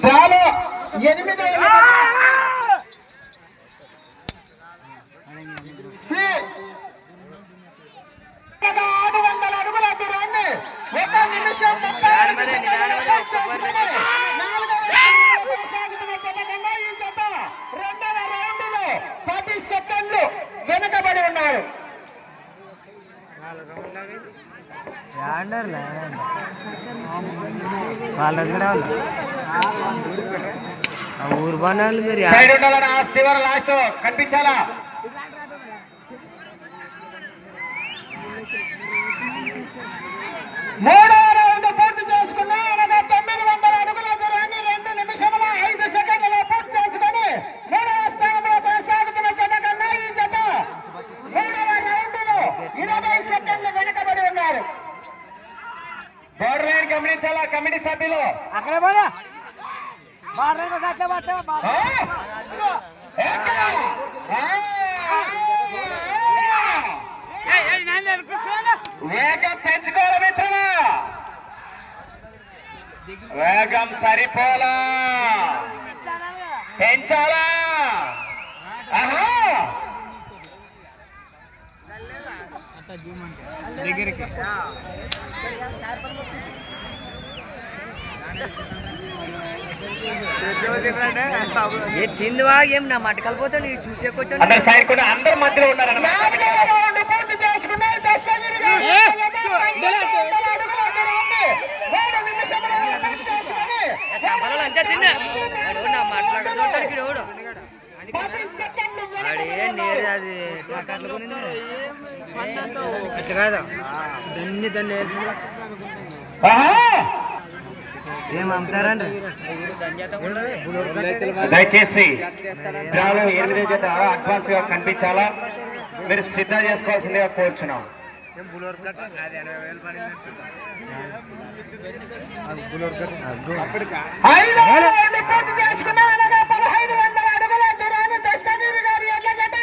డ్రాలో ఎనిమిదవ సి. ఆరు వందల అడుగుల దూరాన్ని ఒక నిమిషం ముప్పై ఐదు సెకండ్లలో పూర్తి చేసుకుని నాలుగవ స్థానంలో కొనసాగుతున్న జత కన్నా ఈ జత రెండవ రౌండ్లో పది సెకండ్లు వెనుకబడి ఉన్నారు వాళ్ళ దగ్గర ఊరు బాణాలు మీరు. సైడ్ ఉండాలని ఆస్తి వారు లాస్ట్ కనిపించాలా? మూడు రౌండ్ పూర్తి చేసుకున్న అనగా తొమ్మిది వందల అడుగుల దూరాన్ని రెండు నిమిషముల ఐదు సెకండ్లలో పూర్తి చేసుకొని మూడవ స్థానంలో కొనసాగుతున్న జత కన్నా ఈ జత మూడవ రౌండ్లో ఇరవై సెకండ్లు వెనుకబడి ఉన్నారు బోర్డు లైన్ గమనించాలా కమిటీ సభ్యులు? అక్కడే పట్టే వేగం పెంచుకోవాలి మిత్రమా? వేగం సరిపోలా పెంచాలా? ఆహా! ఏ తింది వా ఏం నా మటకలు పోతే నీకు చూసే కొంచెం అందరు సైడ్ కూడా అందరు మధ్యలో ఉన్నారు పూర్తి చేసుకునే దస్తగిరి గారు పన్నెండు వందల అడుగుల దూరాన్ని మూడు నిమిషములలో పూర్తి చేసుకొని సంబరాలు అంతే తిన్నా వాడు నా మాట్లాడుతుంటాడు ఇక్కడ ఎవడు పది సెకండ్లు వాడు ఏ నేరు అది. అట్లా కాదు. దాన్ని దాన్ని దయచేసి డ్రాలో ఎనిమిది జత అడ్వాన్స్గా కనిపించాలా? మీరు సిద్ధం చేసుకోవాల్సిందిగా కోరుచున్నాం. ఐదవ రౌండ్ పూర్తి చేసుకున్న అనగా పదహైదు వందల అడుగుల దూరాన్ని దస్తగిరి గారి ఎడ్ల జత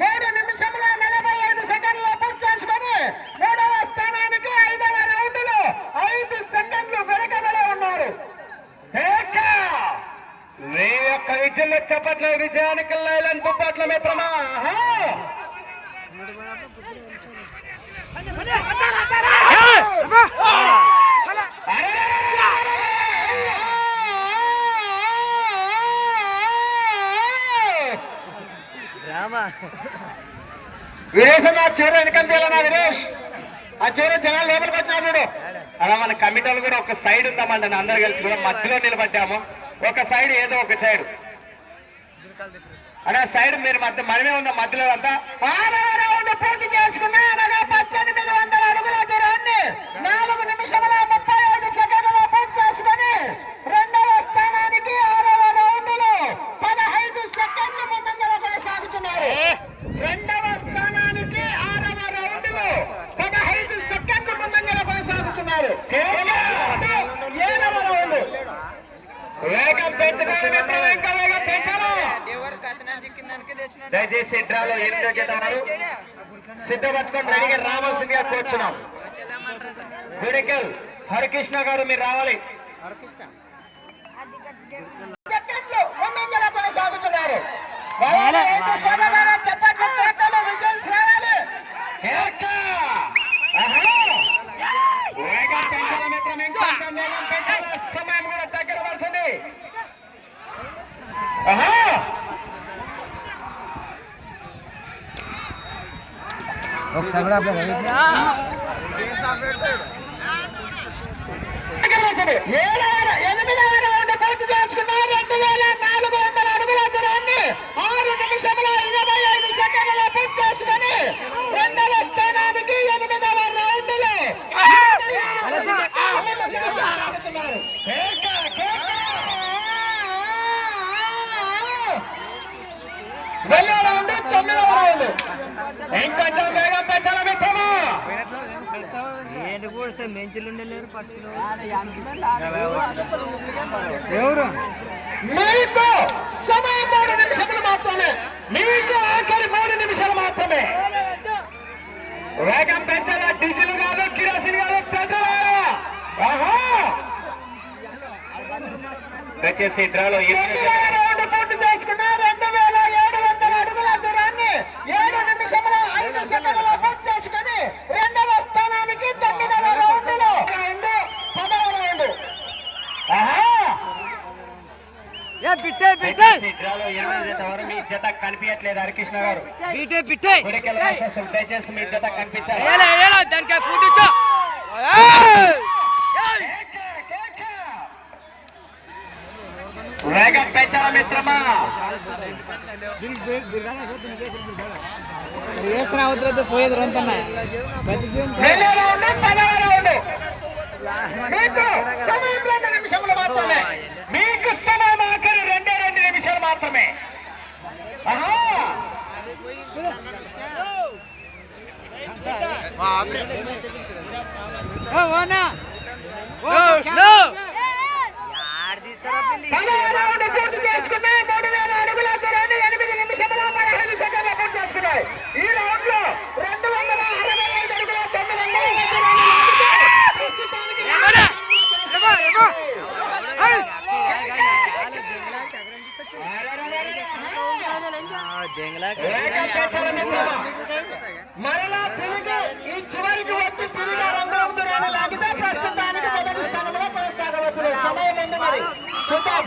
మూడు నిమిషముల నలభై ఐదు సెకండ్ల పూర్తి చేసుకొని మూడవ స్థానానికి ఐదవ రౌండ్లో ఐదు సెకండ్లు వెనకబడి ఉన్నారు ఏక! మీ విజయంలో చప్పట్ల విజయానికి లైలన్ దుప్పట్ల మిత్రమా వీరేష్ అన్న చివరి వెనకంపేయాలన్నా వీరేష్. ఆ చివరి జనాలు లోపలికి చూడు. అలా మన కమిటీలు కూడా ఒక సైడ్ ఉందామండి అందరు కలిసి కూడా మధ్యలో నిలబడ్డాము. ఒక సైడ్ ఏదో ఒక సైడ్. అనే సైడ్ మీరు మధ్య మనమే ఉన్న మధ్యలో అంతా పూర్తి చేసుకున్నా అనగా పద్దెనిమిది వందల అడుగుల దూరాన్ని నాలుగు నిమిషముల ముప్పై ఐదు సెకండ్లలో పూర్తి చేసుకొని రెండవ స్థానానికి ఆరవ రౌండ్లో పదహైదు సెకండ్ల ముందంజలో కొనసాగుతున్నారు రెండవ స్థానానికి ఆరవ రౌండ్లో పదహైదు సెకండ్ల ముందంజలో కొనసాగుతున్నారు కేవలం ఏడవ రౌండ్ వేగం పెంచడం ఇంకా వేగం పెంచాలి దయచేసి డ్రాలో ఎనిమిదో జత సిద్ధపరచుకొని రెడీగా రావాల్సిందిగా కూర్చున్నాం. గుడికల్ హరికృష్ణ గారు మీరు రావాలి. సెకండ్లు ఎనిమిదవ రౌండ్ పూర్తి చేసుకున్న రెండు వేల నాలుగు వందల అడుగుల దూరాన్ని ఆరు నిమిషముల ఇరవై ఐదు సెకండ్ల పూర్తి చేసుకుని రెండవ స్థానానికి ఎనిమిదవ రౌండ్లో వెళ్ళే రౌండ్ తొమ్మిదవ రౌండ్ ఇంకొంచెం వేగం పెంచాల మిత్రమా ఏంటి కూడా మెంచులు ఉండలేరు ఎవరు? మీకు సమయం మూడు నిమిషములు మాత్రమే. మీకు ఆఖరి మూడు నిమిషాలు మాత్రమే. వేగం పెంచాలా? డీజిల్ కాదు కిరోసిన్ కాదు పెట్రోల్ ఆహా! దయచేసి డ్రాలో తొమ్మిదవ రౌండ్ పూర్తి చేసుకున్న రెండు వేల ఏడు వందల అడుగుల దూరాన్ని ఏడు నిమిషముల ఐదు సెకండ్ల పూర్తి చేసుకుని రెండవ స్థానానికి తొమ్మిదవ రౌండ్లో రౌండ్ పదవ రౌండ్ ఆహా ఏ బిట్టే బిట్టే దయచేసి డ్రాలో ఎనిమిది జత కనిపించట్లేదు హరికృష్ణ గారు. దయచేసి మీ జత కనిపించాలి. వేగం పెంచాల మిత్రమా? పోయేది రొంతన్న మీకు సమయం రెండు నిమిషములు మాత్రమే. మీకు సమయం ఆఖరి మాత్రమే. పూర్తి చేసుకున్నాయి మూడు వేల అడుగుల దూరాన్ని ఎనిమిది నిమిషముల పదహైదు సెకండ్ల పూర్తి చేసుకున్నాయి. ఈ రౌండ్లో రెండు వందల అరవై ఐదు అడుగుల తొమ్మిది అంగుళాల దూరాన్ని లాగితే ప్రస్తుతానికి వేగం పెంచాల మిత్రమా. మరలా తిరిగి ఈ చివరికి వచ్చి తిరిగి ఆ రంగుల దూరాన్ని లాగితే ప్రస్తుతానికి మొదటి స్థానంలో కొనసాగవచ్చు సమయం ఉంది మరి చూద్దాం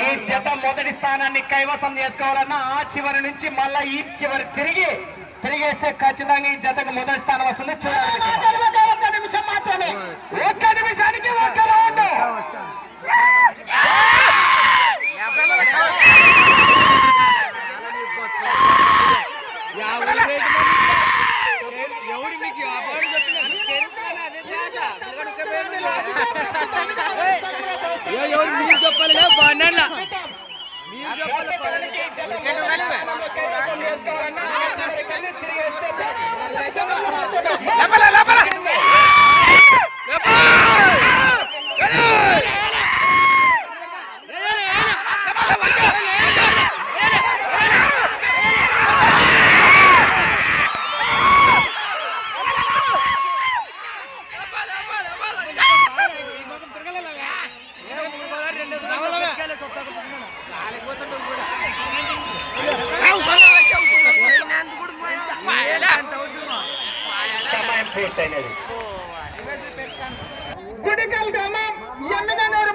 ఈ జత మొదటి స్థానాన్ని కైవసం చేసుకోవాలన్నా ఆ చివరి నుంచి మళ్ళా ఈ చివరి తిరిగి తిరిగేస్తే ఖచ్చితంగా ఈ జతకు మొదటి స్థానం వస్తుంది. చూడాలి ఒక్క ఒక్క నిమిషం మాత్రమే. ఒక్క నిమిషానికి ఒక్క రౌండ్ ఎవడు మీకు ఆ బాడు ఎవరు మీరు చెప్పాలి బాగున్నా మీరు చెప్పాలి కైవసం చేసుకోవాలన్నా ఆ చివరికి వెళ్ళి తిరిగేస్తే సమయం పూర్తయినది గుడికల్ గ్రామం ఎమ్మిగనూరు